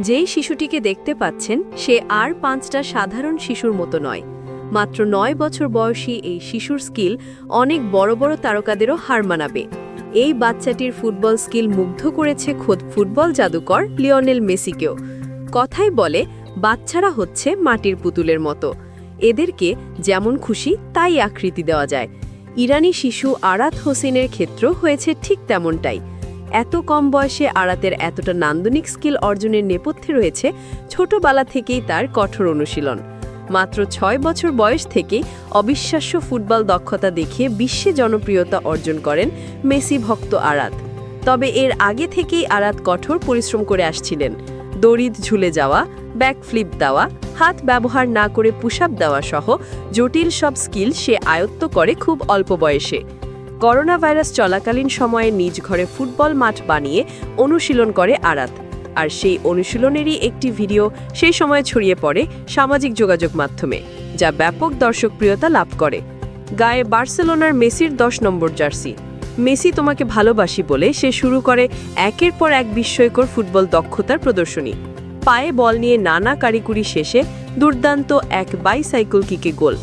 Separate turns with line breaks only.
যেই শিশুটিকে দেখতে পাচ্ছেন, সে আর পাঁচটা সাধারণ শিশুর মতো নয়। মাত্র নয় বছর বয়সী এই শিশুর স্কিল অনেক বড় বড় তারকাদেরও হার মানাবে। এই বাচ্চাটির ফুটবল স্কিল মুগ্ধ করেছে খোদ ফুটবল জাদুকর লিওনেল মেসিকেও। কথাই বলে, বাচ্চারা হচ্ছে মাটির পুতুলের মতো। এদেরকে যেমন খুশি তাই আকৃতি দেওয়া যায়। ইরানি শিশু আরাত হোসেনের ক্ষেত্র হয়েছে ঠিক তেমনটাই। এত কম বয়সে আড়াতের এতটা নান্দনিক স্কিল অর্জনের নেপথ্যে রয়েছে ছোটবেলা থেকেই তার কঠোর অনুশীলন। মাত্র ছয় বছর বয়স থেকেই অবিশ্বাস্য ফুটবল দক্ষতা দেখিয়ে বিশ্বে জনপ্রিয়তা অর্জন করেন মেসি ভক্ত আরাত। তবে এর আগে থেকেই আরাত কঠোর পরিশ্রম করে আসছিলেন। দড়িদ ঝুলে যাওয়া ব্যাক ফ্লিপ দেওয়া, হাত ব্যবহার না করে পুশআপ দেওয়া সহ জটিল সব স্কিল সে আয়ত্ত করে খুব অল্প বয়সে। করোনা ভাইরাস চলাকালীন সময়ে নিজ ঘরে ফুটবল মাঠ বানিয়ে অনুশীলন করে আরাত। আর সেই অনুশীলনেরই একটি ভিডিও সেই সময় ছড়িয়ে পড়ে সামাজিক যোগাযোগ মাধ্যমে, যা ব্যাপক দর্শকপ্রিয়তা লাভ করে। গায়ে বার্সেলোনার মেসির দশ নম্বর জার্সি। মেসি তোমাকে ভালোবাসি বলে সে শুরু করে একের পর এক বিস্ময়কর ফুটবল দক্ষতার প্রদর্শনী। পায়ে বল নিয়ে নানা কারিকুরি শেষে দুর্দান্ত এক বাইসাইকেল কিকে গোল।